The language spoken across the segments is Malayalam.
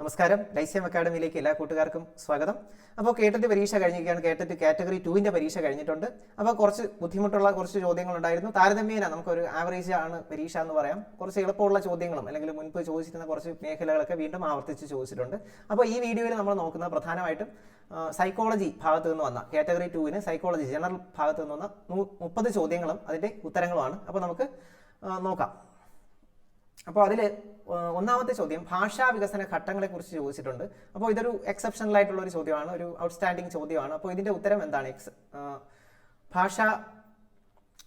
നമസ്കാരം. ലൈസ്യം അക്കാഡമിയിലേക്ക് എല്ലാ കൂട്ടുകാർക്കും സ്വാഗതം. അപ്പോൾ കേട്ടറ്റ് പരീക്ഷ കഴിഞ്ഞിരിക്കുകയാണ്. കേട്ടറ്റ് കാറ്റഗറി ടുവിന്റെ പരീക്ഷ കഴിഞ്ഞിട്ടുണ്ട്. അപ്പോൾ കുറച്ച് ബുദ്ധിമുട്ടുള്ള കുറച്ച് ചോദ്യങ്ങളുണ്ടായിരുന്നു. താരതമ്യേന നമുക്കൊരു ആവറേജ് ആണ് പരീക്ഷ എന്ന് പറയാം. കുറച്ച് എളുപ്പമുള്ള ചോദ്യങ്ങളും അല്ലെങ്കിൽ മുൻപ് ചോദിച്ചിരുന്ന കുറച്ച് മേഖലകളൊക്കെ വീണ്ടും ആവർത്തിച്ച് ചോദിച്ചിട്ടുണ്ട്. അപ്പോൾ ഈ വീഡിയോയിൽ നമ്മൾ നോക്കുന്നത് പ്രധാനമായിട്ടും സൈക്കോളജി ഭാഗത്തു നിന്ന് വന്ന കാറ്റഗറി ടുവിന് സൈക്കോളജി ജനറൽ ഭാഗത്തു നിന്ന് വന്ന മുപ്പത് ചോദ്യങ്ങളും അതിന്റെ ഉത്തരങ്ങളുമാണ്. അപ്പോൾ നമുക്ക് നോക്കാം. അപ്പോൾ അതിൽ ഒന്നാമത്തെ ചോദ്യം ഭാഷാ വികസന ഘട്ടങ്ങളെക്കുറിച്ച് ചോദിച്ചിട്ടുണ്ട്. അപ്പോൾ ഇതൊരു എക്സെപ്ഷണൽ ആയിട്ടുള്ള ഒരു ചോദ്യമാണ് ഒരു ഔട്ട്സ്റ്റാൻഡിങ് ചോദ്യമാണ്. അപ്പോൾ ഇതിന്റെ ഉത്തരം എന്താണ്? എക്സ് ഭാഷാ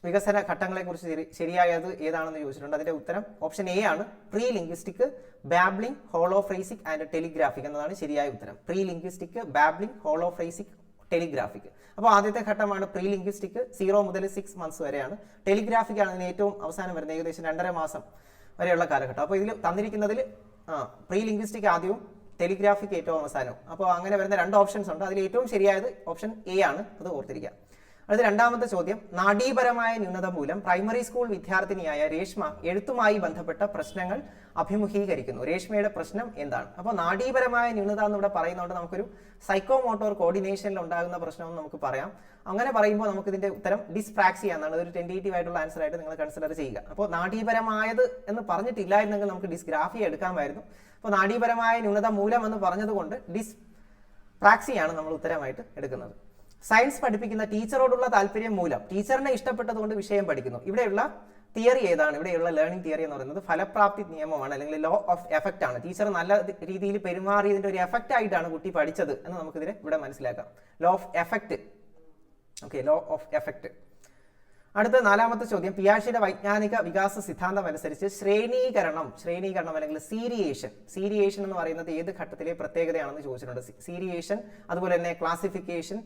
വികസന ഘട്ടങ്ങളെക്കുറിച്ച് ശരി- ശരിയായത് ഏതാണെന്ന് ചോദിച്ചിട്ടുണ്ട്. അതിന്റെ ഉത്തരം ഓപ്ഷൻ എ ആണ്. Prelinguistic babbling holophrasic and telegraphic എന്നതാണ് ശരിയായ ഉത്തരം. Pre linguistic babbling holophrasic telegraphic അപ്പോൾ ആദ്യത്തെ ഘട്ടമാണ് പ്രീ ലിംഗ്വിസ്റ്റിക് സീറോ മുതൽ സിക്സ് മന്ത്സ് വരെയാണ്. ടെലിഗ്രാഫിക് ആണ് ഇതിന് ഏറ്റവും അവസാനം വരുന്നത് ഏകദേശം രണ്ടര മാസം. വരെയുള്ള കാലഘട്ടം. അപ്പോൾ ഇതിൽ തന്നിരിക്കുന്നതിൽ ആ പ്രീ ലിംഗ്വിസ്റ്റിക് ആദ്യവും ടെലിഗ്രാഫിക് ഏറ്റവും അവസാനവും. അപ്പോൾ അങ്ങനെ വരുന്ന രണ്ട് ഓപ്ഷൻസ് ഉണ്ട്. അതിൽ ഏറ്റവും ശരിയായത് ഓപ്ഷൻ എ ആണ്. അത് ഓർത്തിരിക്കുക. അടുത്ത രണ്ടാമത്തെ ചോദ്യം നാഡീപരമായ ന്യൂനത മൂലം പ്രൈമറി സ്കൂൾ വിദ്യാർത്ഥിനിയായ രേഷ്മ എഴുത്തുമായി ബന്ധപ്പെട്ട പ്രശ്നങ്ങൾ അഭിമുഖീകരിക്കുന്നു. രേഷ്മയുടെ പ്രശ്നം എന്താണ്? അപ്പോൾ നാഡീപരമായ ന്യൂനത എന്നിവിടെ പറയുന്നതുകൊണ്ട് നമുക്കൊരു സൈക്കോ മോട്ടോർ കോർഡിനേഷനിൽ ഉണ്ടാകുന്ന പ്രശ്നം എന്ന് നമുക്ക് പറയാം. അങ്ങനെ പറയുമ്പോൾ നമുക്ക് ഇതിന്റെ ഉത്തരം ഡിസ്പ്രാക്സി എന്നാണ്. ഒരു ടെന്റേറ്റീവ് ആയിട്ടുള്ള ആൻസർ ആയിട്ട് നിങ്ങൾ കൺസിഡർ ചെയ്യുക. അപ്പോൾ നാഡീപരമായത് എന്ന് പറഞ്ഞിട്ടില്ലായിരുന്നെങ്കിൽ നമുക്ക് ഡിസ്ഗ്രാഫി എടുക്കാമായിരുന്നു. അപ്പോൾ നാഡീപരമായ ന്യൂനത മൂലം എന്ന് പറഞ്ഞതുകൊണ്ട് ഡിസ് പ്രാക്സിയാണ് നമ്മൾ ഉത്തരമായിട്ട് എടുക്കുന്നത്. സയൻസ് പഠിപ്പിക്കുന്ന ടീച്ചറോടുള്ള താല്പര്യം മൂലം ടീച്ചറിനെ ഇഷ്ടപ്പെട്ടതുകൊണ്ട് വിഷയം പഠിക്കുന്നു. ഇവിടെയുള്ള തിയറി ഏതാണ്? ഇവിടെയുള്ള ലേണിംഗ് തിയറി എന്ന് പറയുന്നത് ഫലപ്രാപ്തി നിയമമാണ് അല്ലെങ്കിൽ ലോ ഓഫ് എഫക്റ്റ് ആണ്. ടീച്ചർ നല്ല രീതിയിൽ പെരുമാറിയതിന്റെ ഒരു എഫക്റ്റ് ആയിട്ടാണ് കുട്ടി പഠിച്ചത് എന്ന് നമുക്കിതിനെ ഇവിടെ മനസ്സിലാക്കാം. Law of effect okay law of effect അടുത്ത നാലാമത്തെ ചോദ്യം. പിയാഷിയുടെ വൈജ്ഞാനിക വികാസ സിദ്ധാന്തം അനുസരിച്ച് ശ്രേണീകരണം ശ്രേണീകരണം അല്ലെങ്കിൽ സീരിയേഷൻ സീരിയേഷൻ എന്ന് പറയുന്നത് ഏത് ഘട്ടത്തിലെ പ്രത്യേകതയാണെന്ന് ചോദിച്ചിട്ടുണ്ട്. സീരിയേഷൻ അതുപോലെ തന്നെ classification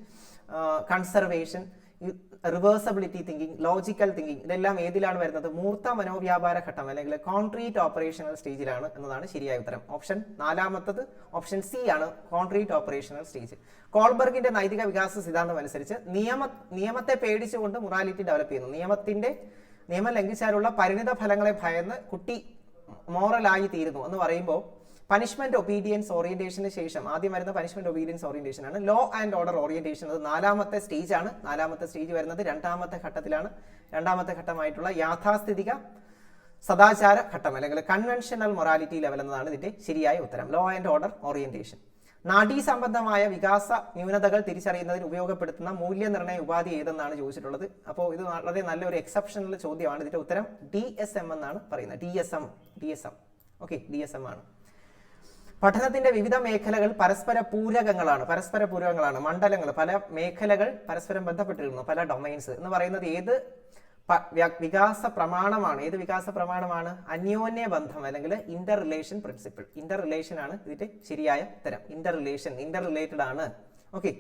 conservation reversibility thinking logical thinking ഇതെല്ലാം ഏതിലാണ് വരുന്നത്? മൂർത്ത മനോവ്യാപാര ഘട്ടം അല്ലെങ്കിൽ കോൺക്രീറ്റ് ഓപ്പറേഷണൽ സ്റ്റേജിലാണ് എന്നതാണ് ശരിയായ ഉത്തരം. ഓപ്ഷൻ നാലാമത്തത് ഓപ്ഷൻ സി ആണ് കോൺക്രീറ്റ് ഓപ്പറേഷണൽ സ്റ്റേജ് കോൾബർഗിന്റെ നൈതിക വികാസ സിദ്ധാന്തം അനുസരിച്ച് നിയമ നിയമത്തെ പേടിച്ചുകൊണ്ട് മൊറാലിറ്റി ഡെവലപ്പ് ചെയ്യുന്നു. നിയമത്തിന്റെ നിയമം ലംഘിച്ചാലുള്ള പരിണിത ഫലങ്ങളെ ഭയന്ന് കുട്ടി മോറലായി തീരുന്നു എന്ന് പറയുമ്പോൾ പനിഷ്മെന്റ് ഒബീഡിയൻസ് ഓറിയന്റേഷന് ശേഷം ആദ്യം വരുന്ന പനിഷ്മെന്റ് ഒബീഡിയൻസ് ഓറിയന്റേഷൻ ആണ്. ലോ ആൻഡ് ഓർഡർ ഓറിയന്റേഷൻ അത് നാലാമത്തെ സ്റ്റേജ് ആണ്. നാലാമത്തെ സ്റ്റേജ് വരുന്നത് രണ്ടാമത്തെ ഘട്ടത്തിലാണ്. രണ്ടാമത്തെ ഘട്ടമായിട്ടുള്ള യാഥാസ്ഥിതിക സദാചാര ഘട്ടം അല്ലെങ്കിൽ കൺവെൻഷണൽ മൊറാലിറ്റി ലെവൽ എന്നതാണ് ഇതിന്റെ ശരിയായ ഉത്തരം. ലോ ആൻഡ് ഓർഡർ ഓറിയന്റേഷൻ നാഡീ സംബന്ധമായ വികാസ ന്യൂനതകൾ തിരിച്ചറിയുന്നതിന് ഉപയോഗപ്പെടുത്തുന്ന മൂല്യനിർണയ ഉപാധി ഏതെന്നാണ് ചോദിച്ചിട്ടുള്ളത്? അപ്പോൾ ഇത് വളരെ നല്ലൊരു എക്സെപ്ഷണൽ ചോദ്യമാണ്. ഇതിന്റെ ഉത്തരം ഡി എസ് എം എന്നാണ് പറയുന്നത്. D S M D S M okay D S M ആണ്. പഠനത്തിന്റെ വിവിധ മേഖലകൾ പരസ്പര പൂരകങ്ങളാണ് പരസ്പര പൂരകങ്ങളാണ്. മണ്ഡലങ്ങൾ പല മേഖലകൾ പരസ്പരം ബന്ധപ്പെട്ടിരിക്കുന്നു പല ഡൊമൈൻസ് എന്ന് പറയുന്നത് ഏത് വികാസ പ്രമാണമാണ്? ഏത് വികാസ പ്രമാണമാണ്? അന്യോന്യ ബന്ധം അല്ലെങ്കിൽ Inter relation principle Inter relation ആണ് ഇതിന്റെ ശരിയായ ഉത്തരം. ഇന്റർ റിലേഷൻ ഇന്റർ റിലേറ്റഡ് ആണ്. ഓക്കെ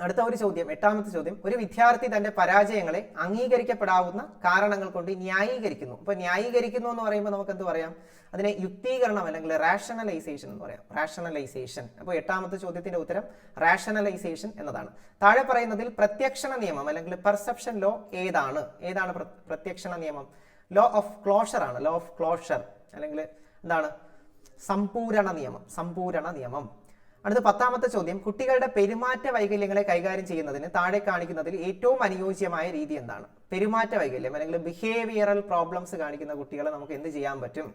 അടുത്ത ഒരു ചോദ്യം എട്ടാമത്തെ ചോദ്യം. ഒരു വിദ്യാർത്ഥി തന്റെ പരാജയങ്ങളെ അംഗീകരിക്കപ്പെടാവുന്ന കാരണങ്ങൾ കൊണ്ട് ന്യായീകരിക്കുന്നു. അപ്പൊ ന്യായീകരിക്കുന്നു എന്ന് പറയുമ്പോൾ നമുക്ക് എന്ത് പറയാം? അതിനെ യുക്തീകരണം അല്ലെങ്കിൽ റാഷണലൈസേഷൻ എന്ന് പറയാം. റാഷണലൈസേഷൻ അപ്പോൾ എട്ടാമത്തെ ചോദ്യത്തിന്റെ ഉത്തരം റാഷണലൈസേഷൻ എന്നതാണ്. താഴെ പറയുന്നതിൽ പ്രത്യക്ഷണ നിയമം അല്ലെങ്കിൽ പെർസെപ്ഷൻ ലോ ഏതാണ്? ഏതാണ് പ്ര- പ്രത്യക്ഷണ നിയമം? ലോ ഓഫ് ക്ലോഷർ ആണ്. ലോ ഓഫ് ക്ലോഷർ അല്ലെങ്കിൽ എന്താണ്? സമ്പൂരണ നിയമം. സമ്പൂരണ നിയമം. അടുത്ത പത്താമത്തെ ചോദ്യം കുട്ടികളുടെ പെരുമാറ്റ വൈകല്യങ്ങളെ കൈകാര്യം ചെയ്യുന്നതിന് താഴെ കാണിക്കുന്നതിൽ ഏറ്റവും അനുയോജ്യമായ രീതി എന്താണ്? പെരുമാറ്റ വൈകല്യം അല്ലെങ്കിൽ ബിഹേവിയറൽ പ്രോബ്ലംസ് കാണിക്കുന്ന കുട്ടികളെ നമുക്ക് എന്ത് ചെയ്യാൻ പറ്റും?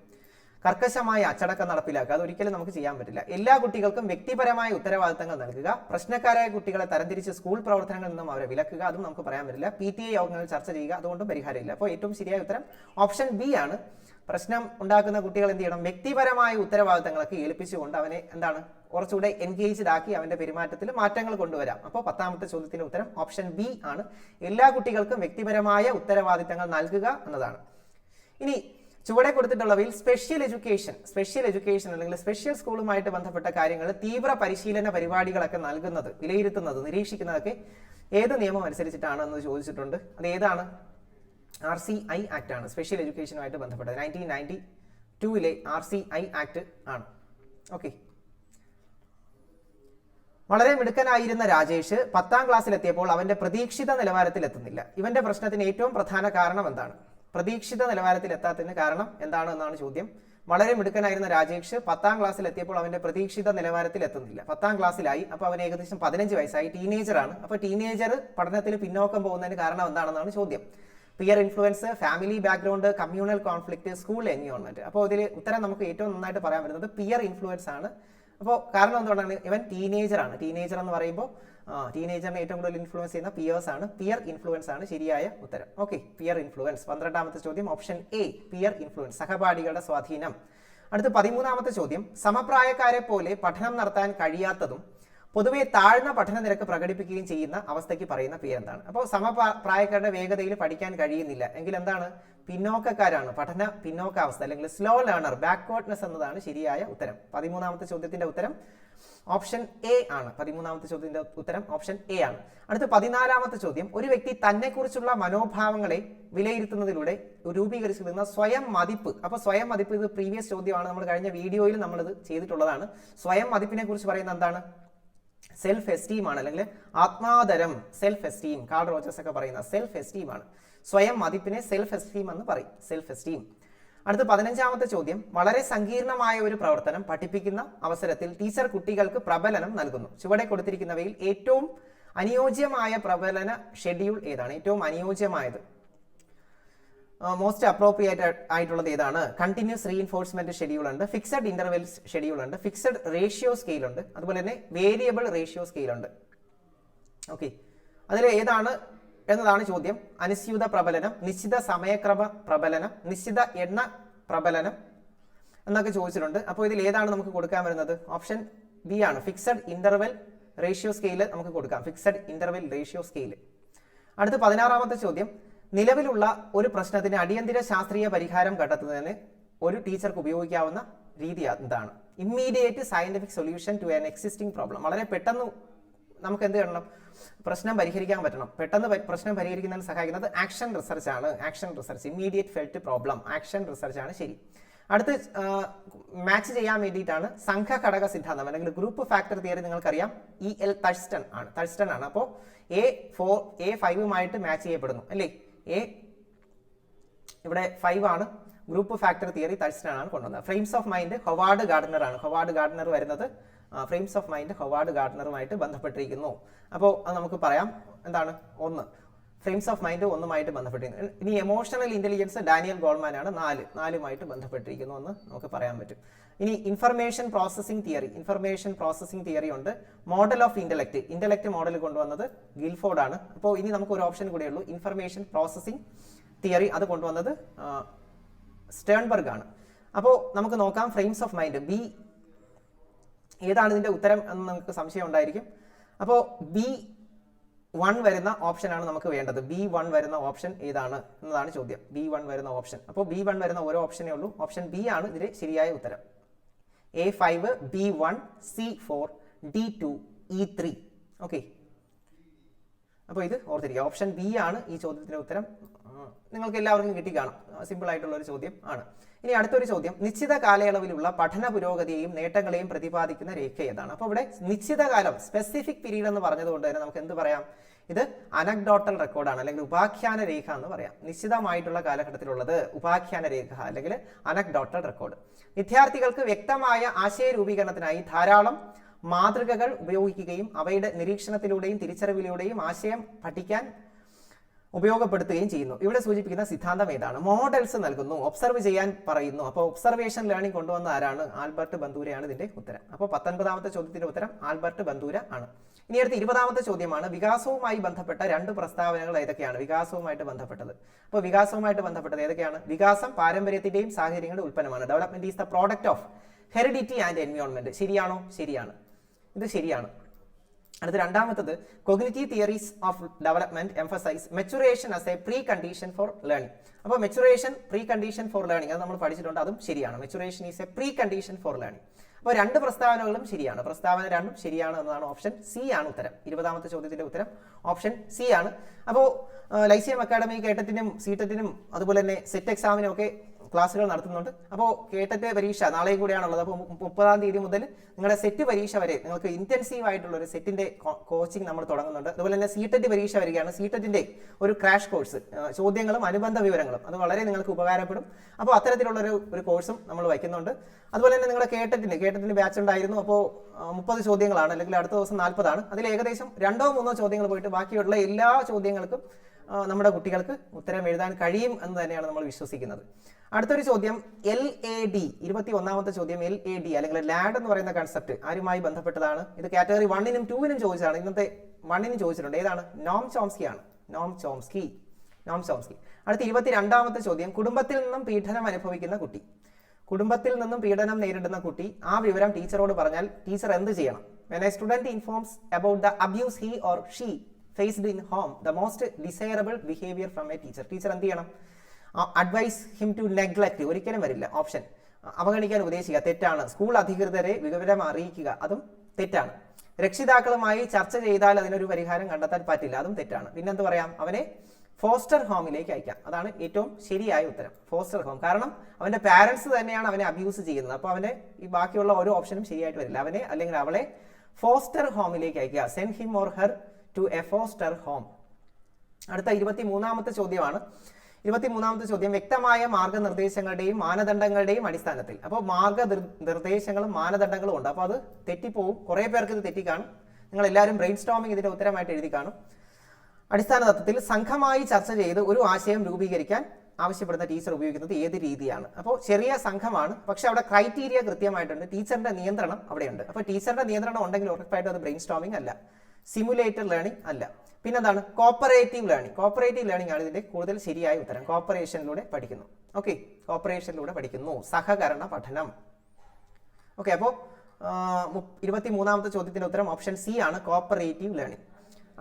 കർക്കശമായ അച്ചടക്കം നടപ്പിലാക്കുക അത് ഒരിക്കലും നമുക്ക് ചെയ്യാൻ പറ്റില്ല. എല്ലാ കുട്ടികൾക്കും വ്യക്തിപരമായ ഉത്തരവാദിത്തങ്ങൾ നൽകുക പ്രശ്നക്കാരായ കുട്ടികളെ തരംതിരിച്ച് സ്കൂൾ പ്രവർത്തനങ്ങളിൽ നിന്നും അവരെ വിലക്കുക അതും നമുക്ക് പറയാൻ പറ്റില്ല. പി ടി എ യോഗങ്ങളിൽ ചർച്ച ചെയ്യുക അതുകൊണ്ടും പരിഹാരമില്ല. അപ്പോൾ ഏറ്റവും ശരിയായ ഉത്തരം ഓപ്ഷൻ ബി ആണ്. പ്രശ്നം ഉണ്ടാക്കുന്ന കുട്ടികൾ എന്ത് ചെയ്യണം? വ്യക്തിപരമായ ഉത്തരവാദിത്തങ്ങളൊക്കെ ഏൽപ്പിച്ചുകൊണ്ട് അവനെ എന്താണ്? കുറച്ചുകൂടെ എൻഗേജ്ഡ് ആക്കി അവന്റെ പെരുമാറ്റത്തിൽ മാറ്റങ്ങൾ കൊണ്ടുവരാം. അപ്പോൾ പത്താമത്തെ ചോദ്യത്തിന്റെ ഉത്തരം ഓപ്ഷൻ ബി ആണ്. എല്ലാ കുട്ടികൾക്കും വ്യക്തിപരമായ ഉത്തരവാദിത്തങ്ങൾ നൽകുക എന്നതാണ്. ഇനി ചുവടെ കൊടുത്തിട്ടുള്ളവയിൽ സ്പെഷ്യൽ എഡ്യൂക്കേഷൻ സ്പെഷ്യൽ എഡ്യൂക്കേഷൻ അല്ലെങ്കിൽ സ്പെഷ്യൽ സ്കൂളുമായിട്ട് ബന്ധപ്പെട്ട കാര്യങ്ങൾ തീവ്ര പരിശീലന പരിപാടികളൊക്കെ നൽകുന്നത് വിലയിരുത്തുന്നത് നിരീക്ഷിക്കുന്നതൊക്കെ ഏത് നിയമം അനുസരിച്ചിട്ടാണ് എന്ന് ചോദിച്ചിട്ടുണ്ട്. അത് ഏതാണ്? ആർ സി ഐ ആക്ട് ആണ് സ്പെഷ്യൽ എഡ്യൂക്കേഷനുമായിട്ട് ബന്ധപ്പെട്ടത്. നയന്റീൻ നയന്റി ടൂവിലെ ആർ സി ഐ ആക്ട് ആണ്. ഓക്കെ. വളരെ മിടുക്കനായിരുന്ന രാജേഷ് പത്താം ക്ലാസ്സിലെത്തിയപ്പോൾ അവന്റെ പ്രതീക്ഷിത നിലവാരത്തിൽ എത്തുന്നില്ല ഇവന്റെ പ്രശ്നത്തിന് ഏറ്റവും പ്രധാന കാരണം എന്താണ്? പ്രതീക്ഷിത നിലവാരത്തിൽ എത്താത്തതിന് കാരണം എന്താണ് എന്നാണ് ചോദ്യം. വളരെ മിടുക്കനായിരുന്ന രാജേഷ് പത്താം ക്ലാസ്സിൽ എത്തിയപ്പോൾ അവന്റെ പ്രതീക്ഷിത നിലവാരത്തിൽ എത്തുന്നില്ല പത്താം ക്ലാസ്സിലായി. അപ്പോൾ അവൻ ഏകദേശം പതിനഞ്ച് വയസ്സായി. ടീനേജറാണ്. അപ്പോൾ ടീനേജർ പഠനത്തിൽ പിന്നോക്കം പോകുന്നതിന് കാരണം എന്താണെന്നാണ് ചോദ്യം. Peer influence family background communal conflict school environment അപ്പോൾ ഇതിൽ ഉത്തരം നമുക്ക് ഏറ്റവും നന്നായിട്ട് പറയാൻ പറ്റുന്നത് പിയർ ഇൻഫ്ലുവൻസ് ആണ്. അപ്പോൾ കാരണം എന്തുകൊണ്ടാണ്? ഇവൻ ടീനേജർ ആണ്. ടീനേജർ എന്ന് പറയുമ്പോൾ ടീനേജറിനെ ഏറ്റവും കൂടുതൽ ഇൻഫ്ലുവൻസ് ചെയ്യുന്ന പിയേഴ്സ് ആണ്. പിയർ ഇൻഫ്ലുവൻസ് ആണ് ശരിയായ ഉത്തരം. ഓക്കെ പിയർ ഇൻഫ്ലുവൻസ് പന്ത്രണ്ടാമത്തെ ചോദ്യം ഓപ്ഷൻ എ പിയർ ഇൻഫ്ലുവൻസ് സഹപാഠികളുടെ സ്വാധീനം. അടുത്ത പതിമൂന്നാമത്തെ ചോദ്യം സമപ്രായക്കാരെ പോലെ പഠനം നടത്താൻ കഴിയാത്തതും പൊതുവെ താഴ്ന്ന പഠന നിരക്ക് പ്രകടിപ്പിക്കുകയും ചെയ്യുന്ന അവസ്ഥയ്ക്ക് പറയുന്ന പേരെന്താണ്? അപ്പോൾ സമപ്രായക്കാരുടെ വേഗതയിൽ പഠിക്കാൻ കഴിയുന്നില്ല. എങ്കിൽ എന്താണ്? പിന്നോക്കക്കാരാണ്. പഠന പിന്നോക്കാവസ്ഥ അല്ലെങ്കിൽ സ്ലോ ലേണർ ബാക്ക്വേർഡ്നെസ് എന്നതാണ് ശരിയായ ഉത്തരം. പതിമൂന്നാമത്തെ ചോദ്യത്തിന്റെ ഉത്തരം ഓപ്ഷൻ എ ആണ്. പതിമൂന്നാമത്തെ ചോദ്യത്തിന്റെ ഉത്തരം ഓപ്ഷൻ എ ആണ്. അടുത്ത പതിനാലാമത്തെ ചോദ്യം. ഒരു വ്യക്തി തന്നെക്കുറിച്ചുള്ള മനോഭാവങ്ങളെ വിലയിരുത്തുന്നതിലൂടെ രൂപീകരിച്ചിരുന്ന സ്വയം മതിപ്പ്. അപ്പൊ സ്വയം മതിപ്പ് ഇത് പ്രീവിയസ് ചോദ്യമാണ്. നമ്മൾ കഴിഞ്ഞ വീഡിയോയിൽ നമ്മളിത് ചെയ്തിട്ടുള്ളതാണ്. സ്വയം മതിപ്പിനെ കുറിച്ച് പറയുന്നത് എന്താണ്? സെൽഫ് എസ്റ്റീം ആണ്. അല്ലെങ്കിൽ ആത്മാതരം സെൽഫ് എസ്റ്റീം കാൾ റോജേഴ്സ് ഒക്കെ പറയുന്ന സെൽഫ് എസ്റ്റീം ആണ്. സ്വയം മതിപ്പിനെ സെൽഫ് എസ്റ്റീം എന്ന് പറയും. സെൽഫ് എസ്റ്റീം അടുത്ത പതിനഞ്ചാമത്തെ ചോദ്യം. വളരെ സങ്കീർണമായ ഒരു പ്രവർത്തനം പഠിപ്പിക്കുന്ന അവസരത്തിൽ ടീച്ചർ കുട്ടികൾക്ക് പ്രബലനം നൽകുന്നു. ചുവടെ കൊടുത്തിരിക്കുന്നവയിൽ ഏറ്റവും അനുയോജ്യമായ പ്രബലന ഷെഡ്യൂൾ ഏതാണ്? ഏറ്റവും അനുയോജ്യമായത്. മോസ്റ്റ് അപ്രോപ്രിയേറ്റ് ആയിട്ടുള്ളത് ഏതാണ്? കണ്ടിന്യൂസ് റീഇൻഫോഴ്സ്മെന്റ് ഷെഡ്യൂൾ ഉണ്ട്. ഫിക്സഡ് ഇന്റർവെൽ ഷെഡ്യൂൾ ഉണ്ട്. ഫിക്സഡ് റേഷ്യോ സ്കെയിൽ ഉണ്ട്. അതുപോലെ തന്നെ വേരിയബിൾ റേഷ്യോ സ്കെയിൽ ഉണ്ട്. ഓക്കെ അതിൽ ഏതാണ് എന്നതാണ് ചോദ്യം. അനുസ്യൂത പ്രബലനം നിശ്ചിത സമയക്രമ പ്രബലനം നിശ്ചിത എണ്ണ പ്രബലനം എന്നൊക്കെ ചോദിച്ചിട്ടുണ്ട്. അപ്പോൾ ഇതിൽ ഏതാണ് നമുക്ക് കൊടുക്കാൻ വരുന്നത്? ഓപ്ഷൻ ബി ആണ്. ഫിക്സഡ് ഇന്റർവെൽ റേഷ്യോ സ്കെയിൽ നമുക്ക് കൊടുക്കാം. ഫിക്സഡ് ഇന്റർവെൽ റേഷ്യോ സ്കെയിൽ അടുത്ത പതിനാറാമത്തെ ചോദ്യം. നിലവിലുള്ള ഒരു പ്രശ്നത്തിന് അടിയന്തര ശാസ്ത്രീയ പരിഹാരം കണ്ടെത്തുന്നതിന് ഒരു ടീച്ചർക്ക് ഉപയോഗിക്കാവുന്ന രീതി എന്താണ്? Immediate scientific solution to an existing problem വളരെ പെട്ടെന്ന് നമുക്ക് എന്ത് ചെയ്യണം? പ്രശ്നം പരിഹരിക്കാൻ പറ്റണം. പെട്ടെന്ന് പ്രശ്നം പരിഹരിക്കുന്നതിന് സഹായിക്കുന്നത് ആക്ഷൻ റിസർച്ച് ആണ്. Action research immediate felt problem action research ആണ് ശരി. അടുത്ത് മാച്ച് ചെയ്യാൻ വേണ്ടിയിട്ടാണ് സംഘഘടക സിദ്ധാന്തം അല്ലെങ്കിൽ ഗ്രൂപ്പ് ഫാക്ടർ തിയറി നിങ്ങൾക്കറിയാം. ഇ എൽ തഴ്സ്റ്റൺ ആണ്. തഴ്സ്റ്റൺ ആണ്. അപ്പോൾ എ ഫോർ എ ഫൈവുമായിട്ട് മാച്ച് ചെയ്യപ്പെടുന്നു. അല്ലേ? എ ഇവിടെ ഫൈവ് ആണ്. ഗ്രൂപ്പ് ഫാക്ടർ തിയറി തഴ്സ്റ്റൺ കൊണ്ടുവന്നത്. Frames of mind Howard Gardner ആണ്. ഹൊവാർഡ് ഗാർഡനർ വരുന്നത് ഫ്രെയിംസ് ഓഫ് മൈൻഡ് ഹൊവാർഡ് ഗാർഡനറുമായിട്ട് ബന്ധപ്പെട്ടിരിക്കുന്നു. അപ്പോൾ അത് നമുക്ക് പറയാം. എന്താണ്? ഒന്ന് ഫ്രെയിംസ് ഓഫ് മൈൻഡ് ഒന്നുമായിട്ട് ബന്ധപ്പെട്ടിരിക്കുന്നു. ഇനി എമോഷണൽ ഇന്റലിജൻസ് ഡാനിയൽ ഗോൾമാൻ ആണ് നാല് നാലുമായിട്ട് ബന്ധപ്പെട്ടിരിക്കുന്നു എന്ന് നമുക്ക് പറയാൻ പറ്റും. ഇനി information processing theory information processing theory ഉണ്ട്. Model of intellect intellect model കൊണ്ടുവന്നത് ഗിൽഫോർഡ് ആണ്. അപ്പോൾ ഇനി നമുക്ക് ഒരു ഓപ്ഷൻ കൂടെ ഉള്ളൂ. ഇൻഫർമേഷൻ പ്രോസസ്സിംഗ് തിയറി അത് കൊണ്ടുവന്നത് സ്റ്റേൺബർഗ് ആണ്. അപ്പോൾ നമുക്ക് നോക്കാം ഫ്രെയിംസ് ഓഫ് മൈൻഡ് ബി ഏതാണ് ഇതിന്റെ ഉത്തരം എന്ന് നമുക്ക് സംശയം ഉണ്ടായിരിക്കും. അപ്പോൾ ബി വൺ വരുന്ന ഓപ്ഷനാണ് നമുക്ക് വേണ്ടത്. ബി വൺ വരുന്ന ഓപ്ഷൻ ഏതാണ് എന്നതാണ് ചോദ്യം. ബി വൺ വരുന്ന ഓപ്ഷൻ. അപ്പോൾ ബി വൺ വരുന്ന ഓരോ ഓപ്ഷനേ ഉള്ളൂ. ഓപ്ഷൻ ബി ആണ് ഇതിൽ ശരിയായ ഉത്തരം. A five B one C four D two E three okay അപ്പോൾ ഇത് ഓർത്തിരിക്കുക. ഓപ്ഷൻ ബി ആണ് ഈ ചോദ്യത്തിന്റെ ഉത്തരം. നിങ്ങൾക്ക് എല്ലാവർക്കും കിട്ടി കാണും സിമ്പിൾ ആയിട്ടുള്ള ഒരു ചോദ്യം ആണ്. ഇനി അടുത്തൊരു ചോദ്യം. നിശ്ചിത കാലയളവിലുള്ള പഠന പുരോഗതിയെയും നേട്ടങ്ങളെയും പ്രതിപാദിക്കുന്ന രേഖ ഏതാണ്? അപ്പോൾ ഇവിടെ നിശ്ചിത കാലം സ്പെസിഫിക് പീരീഡ് എന്ന് പറഞ്ഞതുകൊണ്ട് തന്നെ നമുക്ക് എന്ത് പറയാം? ഇത് അനക്ഡോട്ടൽ റെക്കോർഡാണ് അല്ലെങ്കിൽ ഉപാഖ്യാന രേഖ എന്ന് പറയാം. നിശ്ചിതമായിട്ടുള്ള കാലഘട്ടത്തിലുള്ളത് ഉപാഖ്യാന രേഖ അല്ലെങ്കിൽ അനക്ഡോട്ടൽ റെക്കോർഡ് വിദ്യാർത്ഥികൾക്ക് വ്യക്തമായ ആശയ രൂപീകരണത്തിനായി ധാരാളം മാതൃകകൾ ഉപയോഗിക്കുകയും അവയുടെ നിരീക്ഷണത്തിലൂടെയും തിരിച്ചറിവിലൂടെയും ആശയം പഠിക്കാൻ ഉപയോഗപ്പെടുത്തുകയും ചെയ്യുന്നു. ഇവിടെ സൂചിപ്പിക്കുന്ന സിദ്ധാന്തം ഏതാണ്? മോഡൽസ് നൽകുന്നു ഒബ്സർവ് ചെയ്യാൻ പറയുന്നു. അപ്പോൾ ഒബ്സർവേഷൻ ലേണിംഗ് കൊണ്ടുവന്ന ആരാണ്? ആൽബർട്ട് ബന്ദൂരയാണ് ഇതിന്റെ ഉത്തരം. അപ്പോൾ പത്തൊൻപതാമത്തെ ചോദ്യത്തിന്റെ ഉത്തരം ആൽബർട്ട് ബന്ദൂര ആണ്. ഇനി അടുത്ത് ഇരുപതാമത്തെ ചോദ്യമാണ് വികാസവുമായി ബന്ധപ്പെട്ട രണ്ട് പ്രസ്താവനകൾ ഏതൊക്കെയാണ്? വികാസവുമായിട്ട് ബന്ധപ്പെട്ടത്. അപ്പോൾ വികാസവുമായിട്ട് ബന്ധപ്പെട്ടത് ഏതൊക്കെയാണ്? വികാസം പാരമ്പര്യത്തിന്റെയും സാഹചര്യങ്ങളുടെ ഉൽപ്പന്നമാണ്. Development is the product of heredity and environment ശരിയാണോ? ശരിയാണ്. ഇത് ശരിയാണ്. അടുത്ത രണ്ടാമത്തത് cognitive theories of development emphasise maturation as a precondition for learning അപ്പോൾ maturation pre condition for learning അത് നമ്മൾ പഠിച്ചിട്ടുണ്ട് അതും ശരിയാണ്. Maturation is a precondition for learning അപ്പോൾ രണ്ട് പ്രസ്താവനകളും ശരിയാണ്. പ്രസ്താവന രണ്ടും ശരിയാണ് എന്നതാണ് ഓപ്ഷൻ സി ആണ് ഉത്തരം. ഇരുപതാമത്തെ ചോദ്യത്തിന്റെ ഉത്തരം ഓപ്ഷൻ സി ആണ്. അപ്പോൾ ലൈസിയം അക്കാഡമി കേട്ടത്തിനും സീറ്റത്തിനും അതുപോലെ തന്നെ സെറ്റ് എക്സാമിനും ഒക്കെ ക്ലാസ്സുകൾ നടത്തുന്നുണ്ട്. അപ്പോൾ കേട്ടറ്റ് പരീക്ഷ നാളെയും കൂടിയാണുള്ളത്. അപ്പോൾ മുപ്പതാം തീയതി മുതൽ നിങ്ങളുടെ സെറ്റ് പരീക്ഷ വരെ നിങ്ങൾക്ക് ഇന്റൻസീവ് ആയിട്ടുള്ള ഒരു സെറ്റിന്റെ കോച്ചിങ് നമ്മൾ തുടങ്ങുന്നുണ്ട്. അതുപോലെ തന്നെ സി ടെറ്റ് പരീക്ഷ വരികയാണ്. സി ടെറ്റിന്റെ ഒരു ക്രാഷ് കോഴ്സ് ചോദ്യങ്ങളും അനുബന്ധ വിവരങ്ങളും. അത് വളരെ നിങ്ങൾക്ക് ഉപകാരപ്പെടും. അപ്പോൾ അത്തരത്തിലുള്ള ഒരു ഒരു കോഴ്സും നമ്മൾ വയ്ക്കുന്നുണ്ട്. അതുപോലെ തന്നെ നിങ്ങളുടെ കേട്ടറ്റിന് കേട്ടറ്റിന് ബാച്ച് ഉണ്ടായിരുന്നു. അപ്പോൾ മുപ്പത് ചോദ്യങ്ങളാണ് അല്ലെങ്കിൽ അടുത്ത ദിവസം നാൽപ്പതാണ് അതിൽ ഏകദേശം രണ്ടോ മൂന്നോ ചോദ്യങ്ങൾ പോയിട്ട് ബാക്കിയുള്ള എല്ലാ ചോദ്യങ്ങൾക്കും നമ്മുടെ കുട്ടികൾക്ക് ഉത്തരം എഴുതാൻ കഴിയും എന്ന് തന്നെയാണ് നമ്മൾ വിശ്വസിക്കുന്നത്. അടുത്തൊരു ചോദ്യം എൽ എ ഡി ഇരുപത്തി ഒന്നാമത്തെ ചോദ്യം എൽ എ ഡി അല്ലെങ്കിൽ ലാഡ് എന്ന് പറയുന്ന കൺസെപ്റ്റ് ആരുമായി ബന്ധപ്പെട്ടതാണ്? ഇത് കാറ്റഗറി വണ്ണിനും ടൂവിനും ചോദിച്ചതാണ്. ഇന്നത്തെ വണ്ണിനും ചോദിച്ചിട്ടുണ്ട്. ഏതാണ്? നോം ചോംസ്കി ആണ് നോം ചോംസ്കി. Noam Chomsky. അടുത്ത ഇരുപത്തി രണ്ടാമത്തെ ചോദ്യം കുടുംബത്തിൽ നിന്നും പീഡനം അനുഭവിക്കുന്ന കുട്ടി. കുടുംബത്തിൽ നിന്നും പീഡനം നേരിടുന്ന കുട്ടി ആ വിവരം ടീച്ചറോട് പറഞ്ഞാൽ ടീച്ചർ എന്ത് ചെയ്യണം? When a student informs about the abuse he or she faced in home the most desirable behaviour from a teacher teacher എന്ത് ചെയ്യണം? അഡ്വൈസ് ഹിം ടു നെഗ്ലക്ട് ഒരിക്കലും വരില്ല. ഓപ്ഷൻ അവഗണിക്കാൻ ഉപദേശിക്കുക തെറ്റാണ്. സ്കൂൾ അധികൃതരെ വിവരം അറിയിക്കുക. അതും തെറ്റാണ്. രക്ഷിതാക്കളുമായി ചർച്ച ചെയ്താൽ അതിനൊരു പരിഹാരം കണ്ടെത്താൻ പറ്റില്ല. അതും തെറ്റാണ്. പിന്നെന്ത് പറയാം? അവനെ ഫോസ്റ്റർ ഹോമിലേക്ക് അയക്കാം. അതാണ് ഏറ്റവും ശരിയായ ഉത്തരം. ഫോസ്റ്റർ ഹോം കാരണം അവന്റെ പാരൻസ് തന്നെയാണ് അവനെ അബ്യൂസ് ചെയ്യുന്നത്. അപ്പോൾ അവനെ ഈ ബാക്കിയുള്ള ഓരോ ഓപ്ഷനും ശരിയായിട്ട് വരില്ല. അവനെ അല്ലെങ്കിൽ അവളെ ഫോസ്റ്റർ ഹോമിലേക്ക് അയക്കുക. Send him or her to a foster home അടുത്ത ഇരുപത്തി മൂന്നാമത്തെ ചോദ്യമാണ്. ഇരുപത്തി മൂന്നാമത്തെ ചോദ്യം വ്യക്തമായ മാർഗനിർദ്ദേശങ്ങളുടെയും മാനദണ്ഡങ്ങളുടെയും അടിസ്ഥാനത്തിൽ. അപ്പോൾ മാർഗ നിർദ്ദേശങ്ങളും മാനദണ്ഡങ്ങളും ഉണ്ട്. അപ്പോൾ അത് തെറ്റിപ്പോവും. കുറേ പേർക്ക് ഇത് തെറ്റിക്കാണും നിങ്ങൾ എല്ലാവരും ബ്രെയിൻ സ്റ്റോമിംഗ് ഇതിന്റെ ഉത്തരമായിട്ട് എഴുതി കാണും. അടിസ്ഥാന തത്വത്തിൽ സംഘമായി ചർച്ച ചെയ്ത് ഒരു ആശയം രൂപീകരിക്കാൻ ആവശ്യപ്പെടുന്ന ടീച്ചർ ഉപയോഗിക്കുന്നത് ഏത് രീതിയാണ്? അപ്പോൾ ചെറിയ സംഘമാണ്. പക്ഷേ അവിടെ ക്രൈറ്റീരിയ കൃത്യമായിട്ടുണ്ട്. ടീച്ചറിന്റെ നിയന്ത്രണം അവിടെയുണ്ട്. അപ്പോൾ ടീച്ചറിന്റെ നിയന്ത്രണം ഉണ്ടെങ്കിൽ ഉറപ്പായിട്ടും അത് ബ്രെയിൻ സ്റ്റോമിംഗ് അല്ല. സിമുലേറ്റർ ലേണിംഗ് അല്ല. പിന്നെ എന്താണ് കോപ്പറേറ്റീവ് ലേണിംഗ് കോപ്പറേറ്റീവ് ലേണിംഗ് ആണ് ഇതിന്റെ കൂടുതൽ ശരിയായ ഉത്തരം. കോപ്പറേഷനിലൂടെ പഠിക്കുന്നു. ഓക്കെ കോപ്പറേഷനിലൂടെ പഠിക്കുന്നു. സഹകരണ പഠനം. ഓക്കെ അപ്പോൾ ഇരുപത്തി മൂന്നാമത്തെ ചോദ്യത്തിന്റെ ഉത്തരം ഓപ്ഷൻ സി ആണ് കോപ്പറേറ്റീവ് ലേണിംഗ്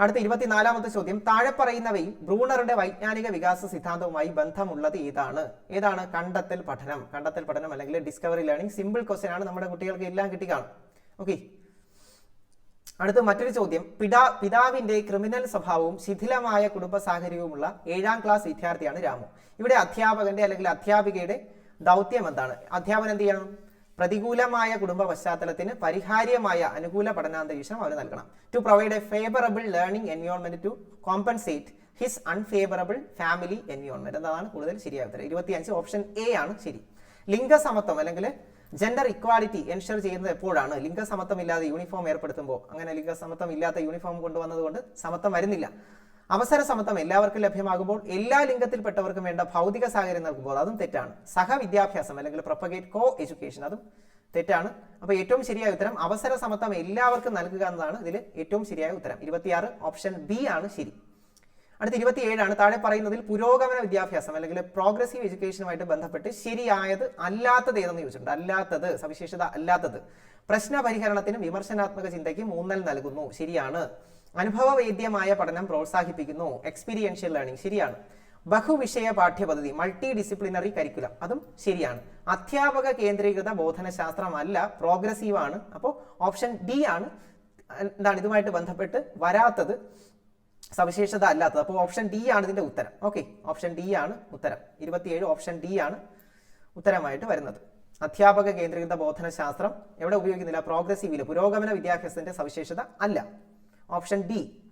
അടുത്ത ഇരുപത്തിനാലാമത്തെ ചോദ്യം താഴെ പറയുന്നവയിൽ ബ്രൂണറുടെ വൈജ്ഞാനിക വികാസ സിദ്ധാന്തവുമായി ബന്ധമുള്ളത് ഏതാണ്? ഏതാണ്? കണ്ടെത്തൽ പഠനം. കണ്ടെത്തൽ പഠനം അല്ലെങ്കിൽ ഡിസ്കവറി ലേണിംഗ് സിമ്പിൾ ക്വസ്റ്റ്യൻ ആണ് നമ്മുടെ കുട്ടികൾക്ക് എല്ലാം കിട്ടി കാണും. ഓക്കെ അടുത്ത മറ്റൊരു ചോദ്യം. പിതാ പിതാവിന്റെ ക്രിമിനൽ സ്വഭാവവും ശിഥിലമായ കുടുംബ സാഹചര്യവുമുള്ള ഏഴാം ക്ലാസ് വിദ്യാർത്ഥിയാണ് രാമു. ഇവിടെ അധ്യാപകന്റെ അല്ലെങ്കിൽ അധ്യാപികയുടെ ദൗത്യം എന്താണ്? അധ്യാപകൻ എന്ത് ചെയ്യണം? പ്രതികൂലമായ കുടുംബ പശ്ചാത്തലത്തിന് പരിഹാര്യമായ അനുകൂല പഠനാന്തരീക്ഷം അവന് നൽകണം. To provide a favourable learning environment to compensate his unfavourable family environment എന്നതാണ് കൂടുതൽ ശരിയാകുന്നത് ഇരുപത്തിയഞ്ച് ഓപ്ഷൻ എ ആണ് ശരി. ലിംഗസമത്വം അല്ലെങ്കിൽ ജെൻഡർ ഇക്വാലിറ്റി എൻഷർ ചെയ്യുന്നത് എപ്പോഴാണ്? ലിംഗസമത്വം ഇല്ലാതെ യൂണിഫോം ഏർപ്പെടുത്തുമ്പോൾ. അങ്ങനെ ലിംഗസമത്വം ഇല്ലാത്ത യൂണിഫോം കൊണ്ടുവന്നതുകൊണ്ട് സമത്വം വരുന്നില്ല. അവസര സമത്വം എല്ലാവർക്കും ലഭ്യമാകുമ്പോൾ എല്ലാ ലിംഗത്തിൽപ്പെട്ടവർക്കും വേണ്ട ഭൗതിക സാഹചര്യം നൽകുമ്പോൾ അതും തെറ്റാണ്. സഹവിദ്യാഭ്യാസം അല്ലെങ്കിൽ പ്രൊപ്പഗേറ്റ് കോ എഡ്യൂക്കേഷൻ അതും തെറ്റാണ്. അപ്പോൾ ഏറ്റവും ശരിയായ ഉത്തരം അവസര സമത്വം എല്ലാവർക്കും നൽകുക എന്നതാണ് ഇതിൽ ഏറ്റവും ശരിയായ ഉത്തരം. ഇരുപത്തിയാറ് ഓപ്ഷൻ ബി ആണ് ശരി. അടുത്ത ഇരുപത്തിയേഴാണ് താഴെ പറയുന്നതിൽ പുരോഗമന വിദ്യാഭ്യാസം അല്ലെങ്കിൽ പ്രോഗ്രസീവ് എഡ്യൂക്കേഷനുമായിട്ട് ബന്ധപ്പെട്ട് ശരിയായത് അല്ലാത്തത് ഏതെന്ന് ചോദിച്ചിട്ടുണ്ട്? അല്ലാത്തത് സവിശേഷത അല്ലാത്തത്. പ്രശ്ന പരിഹരണത്തിനും വിമർശനാത്മക ചിന്തയ്ക്കും ഊന്നൽ നൽകുന്നു. ശരിയാണ്. അനുഭവവേദ്യമായ പഠനം പ്രോത്സാഹിപ്പിക്കുന്നു. എക്സ്പീരിയൻഷ്യൽ ലേണിംഗ് ശരിയാണ്. ബഹുവിഷയ പാഠ്യപദ്ധതി മൾട്ടി ഡിസിപ്ലിനറി കരിക്കുലം അതും ശരിയാണ്. അധ്യാപക കേന്ദ്രീകൃത ബോധനശാസ്ത്രമല്ല പ്രോഗ്രസീവ് ആണ്. അപ്പോൾ ഓപ്ഷൻ ഡി ആണ്. എന്താണ് ഇതുമായിട്ട് ബന്ധപ്പെട്ട് വരാത്തത്. സവിശേഷത അല്ലാത്തത്. അപ്പോൾ ഓപ്ഷൻ ഡി ആണ് ഇതിന്റെ ഉത്തരം. ഓക്കെ ഓപ്ഷൻ ഡി ആണ് ഉത്തരം. ഇരുപത്തിയേഴ് ഓപ്ഷൻ ഡി ആണ് ഉത്തരമായിട്ട് വരുന്നത്. അധ്യാപക കേന്ദ്രീകൃത ബോധനശാസ്ത്രം എവിടെ ഉപയോഗിക്കുന്നില്ല? പ്രോഗ്രസീവിൽ പുരോഗമന വിദ്യാഭ്യാസത്തിന്റെ സവിശേഷത അല്ല. ഓപ്ഷൻ ഡി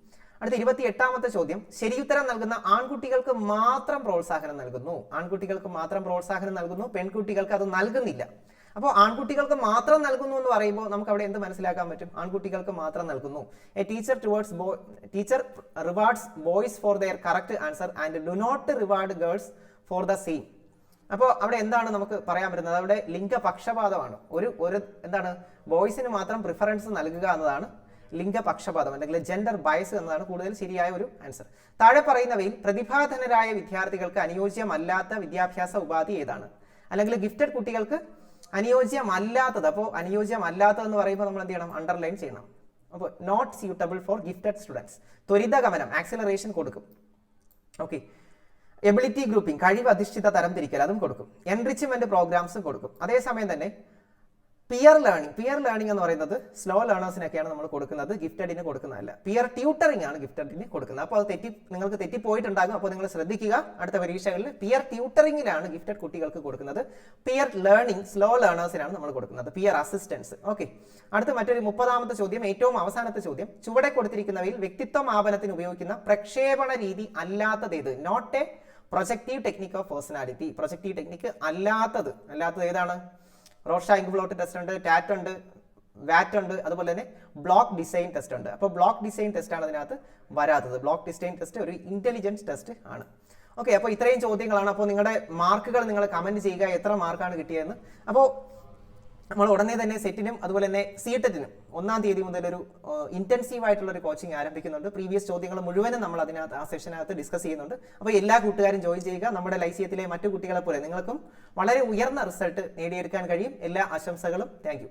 അടുത്ത ഇരുപത്തി എട്ടാമത്തെ ചോദ്യം. ശരിയുത്തരം നൽകുന്ന ആൺകുട്ടികൾക്ക് മാത്രം പ്രോത്സാഹനം നൽകുന്നു. ആൺകുട്ടികൾക്ക് മാത്രം പ്രോത്സാഹനം നൽകുന്നു. പെൺകുട്ടികൾക്ക് അത് നൽകുന്നില്ല. അപ്പോൾ ആൺകുട്ടികൾക്ക് മാത്രം നൽകുന്നു എന്ന് പറയുമ്പോൾ നമുക്ക് അവിടെ എന്ത് മനസ്സിലാക്കാൻ പറ്റും? ആൺകുട്ടികൾക്ക് മാത്രം നൽകുന്നു. A teacher towards bo teacher rewards boys for their correct answer and do not reward girls for the same അപ്പോൾ അവിടെ എന്താണ് നമുക്ക് പറയാൻ പറ്റുന്നത്? അവിടെ ലിംഗപക്ഷപാതമാണ്. ഒരു ഒരു എന്താണ്? ബോയ്സിന് മാത്രം പ്രിഫറൻസ് നൽകുക എന്നതാണ് ലിംഗപക്ഷപാതം അല്ലെങ്കിൽ ജെൻഡർ ബയസ് എന്നതാണ് കൂടുതൽ ശരിയായ ഒരു ആൻസർ താഴെ പറയുന്നവയിൽ പ്രതിഭാധനരായ വിദ്യാർത്ഥികൾക്ക് അനുയോജ്യമല്ലാത്ത വിദ്യാഭ്യാസ ഉപാധി ഏതാണ്? അല്ലെങ്കിൽ ഗിഫ്റ്റഡ് കുട്ടികൾക്ക് അനുയോജ്യമല്ലാത്തത്. അപ്പോൾ അനുയോജ്യമല്ലാത്തതെന്ന് പറയുമ്പോൾ നമ്മൾ എന്ത് ചെയ്യണം? അണ്ടർലൈൻ ചെയ്യണം. അപ്പോൾ not suitable for gifted students ത്വരിതഗമനം acceleration കൊടുക്കും. ഓക്കെ എബിലിറ്റി ഗ്രൂപ്പിംഗ് കഴിവ് അധിഷ്ഠിത തരം തിരിക്കൽ അതും കൊടുക്കും. എൻറിച്ച്മെന്റ് പ്രോഗ്രാംസും കൊടുക്കും. അതേസമയം തന്നെ പിയർ ലേണിംഗ് പിയർ ലേണിംഗ് എന്ന് പറയുന്നത് സ്ലോ ലേണേഴ്സിനൊക്കെയാണ് നമ്മൾ കൊടുക്കുന്നത് ഗിഫ്റ്റഡിന് കൊടുക്കുന്നതല്ല. പിയർ ട്യൂട്ടറിംഗ് ആണ് ഗിഫ്റ്റഡിന് കൊടുക്കുന്നത്. അപ്പോൾ അത് തെറ്റി നിങ്ങൾക്ക് തെറ്റിപ്പോയിട്ടുണ്ടാകും. അപ്പോൾ നിങ്ങൾ ശ്രദ്ധിക്കുക. അടുത്ത പരീക്ഷകളിൽ പിയർ ട്യൂട്ടറിംഗിലാണ് ഗിഫ്റ്റഡ് കുട്ടികൾക്ക് കൊടുക്കുന്നത്. പിയർ ലേണിംഗ് സ്ലോ ലേണേഴ്സിനാണ് നമ്മൾ കൊടുക്കുന്നത്. പിയർ അസിസ്റ്റൻസ് ഓക്കെ അടുത്ത മറ്റൊരു മുപ്പതാമത്തെ ചോദ്യം ഏറ്റവും അവസാനത്തെ ചോദ്യം. ചുവടെ കൊടുത്തിരിക്കുന്നവയിൽ വ്യക്തിത്വ മാപനത്തിന് ഉപയോഗിക്കുന്ന പ്രക്ഷേപണ രീതി അല്ലാത്തത് ഏത്? Not a projective technique of personality projective technique അല്ലാത്തത്. അല്ലാത്തത് ഏതാണ്? റോഷ ബ്ലോട്ട് ടെസ്റ്റ് ഉണ്ട് ടാറ്റ് ഉണ്ട് വാറ്റ് ഉണ്ട് അതുപോലെ തന്നെ ബ്ലോക്ക് ഡിസൈൻ ടെസ്റ്റ് ഉണ്ട്. അപ്പോൾ ബ്ലോക്ക് ഡിസൈൻ ടെസ്റ്റ് ആണ് അതിനകത്ത് വരാത്തത്. ബ്ലോക്ക് ഡിസൈൻ ടെസ്റ്റ് ഒരു ഇന്റലിജൻസ് ടെസ്റ്റ് ആണ്. ഓക്കെ അപ്പോൾ ഇത്രയും ചോദ്യങ്ങളാണ്. അപ്പോൾ നിങ്ങളുടെ മാർക്കുകൾ നിങ്ങൾ കമന്റ് ചെയ്യുക എത്ര മാർക്കാണ് കിട്ടിയതെന്ന്. അപ്പോൾ നമ്മൾ ഉടനെ തന്നെ സെറ്റിനും അതുപോലെ തന്നെ സിടെറ്റിനും ഒന്നാം തീയതി മുതൽ ഒരു ഇന്റൻസീവ് ആയിട്ടുള്ള ഒരു കോച്ചിങ് ആരംഭിക്കുന്നുണ്ട്. പ്രീവിയസ് ചോദ്യങ്ങൾ മുഴുവനും നമ്മൾ അതിനകത്ത് ആ സെഷനകത്ത് ഡിസ്കസ് ചെയ്യുന്നുണ്ട്. അപ്പോൾ എല്ലാ കൂട്ടുകാരും ജോയിൻ ചെയ്യുക. നമ്മുടെ ലൈസിയത്തിലെ മറ്റു കുട്ടികളെ പോലെ നിങ്ങൾക്കും വളരെ ഉയർന്ന റിസൾട്ട് നേടിയെടുക്കാൻ കഴിയും. എല്ലാ ആശംസകളും. താങ്ക്